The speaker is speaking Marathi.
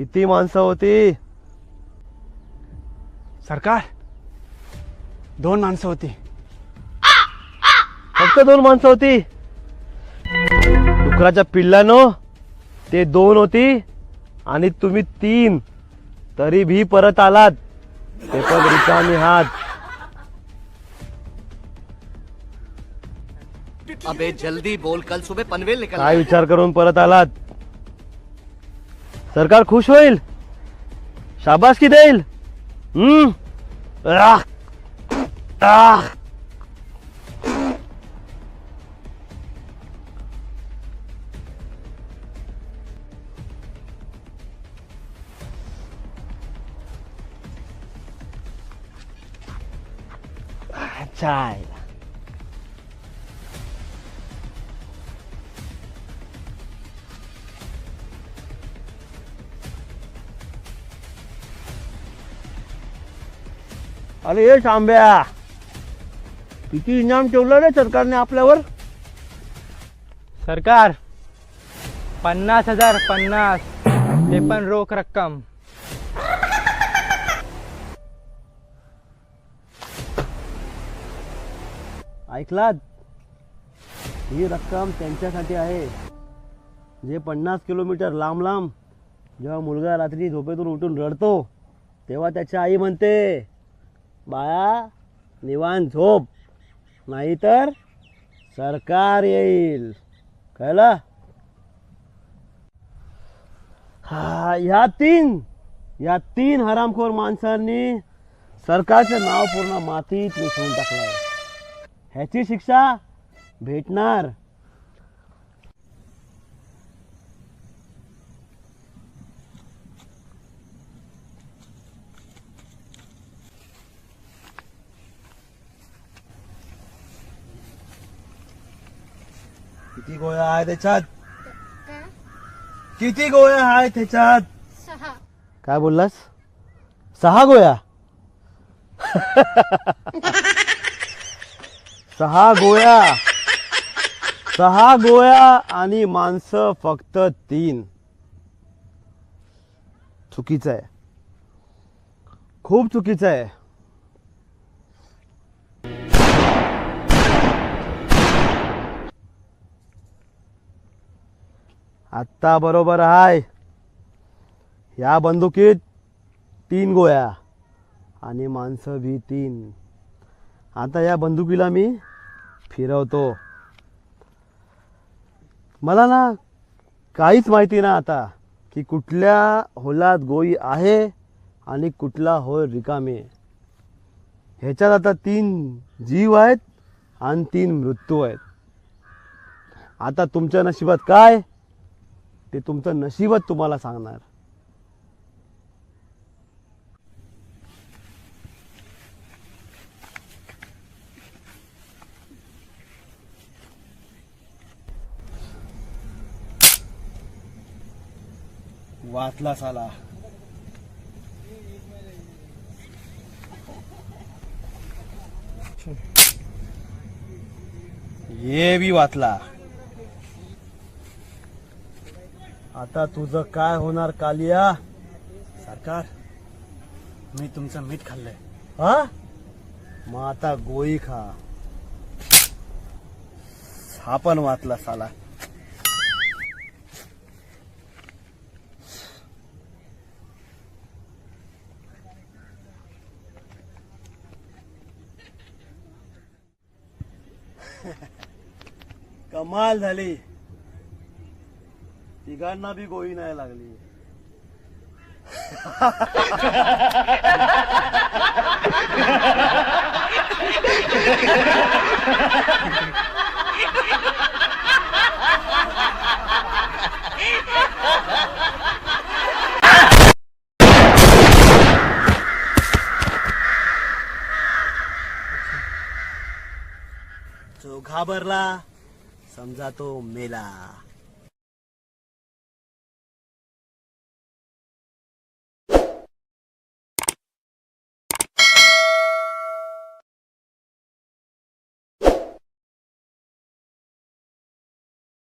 किती माणसं होती? सरकार दोन माणसं होती. फक्त दोन माणसं होती? डुकराच्या पिल्लानो ते दोन होती आणि तुम्ही तीन. तरी भी परत आलात. ते पण रिकामी हात अबे जल्दी बोल कल सुबह पनवेल निकल काय विचार करून परत आलात? सरकार खुश होईल शाबासकी देईल हम्म. आह. चाय अरे ये शांब्या. किती इनाम ठेवलं रे सरकारने आपल्यावर? सरकार पन्नास हजार पन्नास. ते पण रोख रक्कम. ऐकलात? ही रक्कम त्यांच्यासाठी आहे. जे पन्नास किलोमीटर लांब लांब जेव्हा मुलगा रात्री झोपेतून उठून रडतो तेव्हा त्याची आई म्हणते बाळा निवान झोप. नाहीतर सरकार येईल. कळलं? हा ह्या तीन या तीन हरामखोर माणसांनी सरकारचं नाव पूर्ण मातीत मिसळून टाकलं ह्याची शिक्षा भेटणार किती गोळ्या आहे त्याच्यात? किती गोळ्या आहे त्याच्यात? सहा. काय बोललास? सहा गोळ्या? सहा गोळ्या. सहा गोळ्या आणि माणसं फक्त तीन. चुकीचं आहे. खूप चुकीचं आहे. आत्ता बरोबर आहे या बंदुकीत तीन गोळ्या आणि माणसं भी तीन. आता या बंदुकीला मी फिरवतो. मला ना काहीच माहिती ना आता की कुठल्या होलात गोळी आहे आणि कुठला होल रिकामे. ह्याच्यात आता तीन जीव आहेत आणि तीन मृत्यू आहेत. आता तुमच्या नशिबात काय? ते तुमचं नशीबच तुम्हाला सांगणार. वाचला साला. ये बी वाचला. आता तुझं काय होणार कालिया? सरकार मी तुमचं मीठ खाल्लंय. हा? मग आता गोळी खा. हा पण वाचला साला. कमाल झाली. तिघांना बी गोळी नाही लागली. जो घाबरला समजा तो मेला.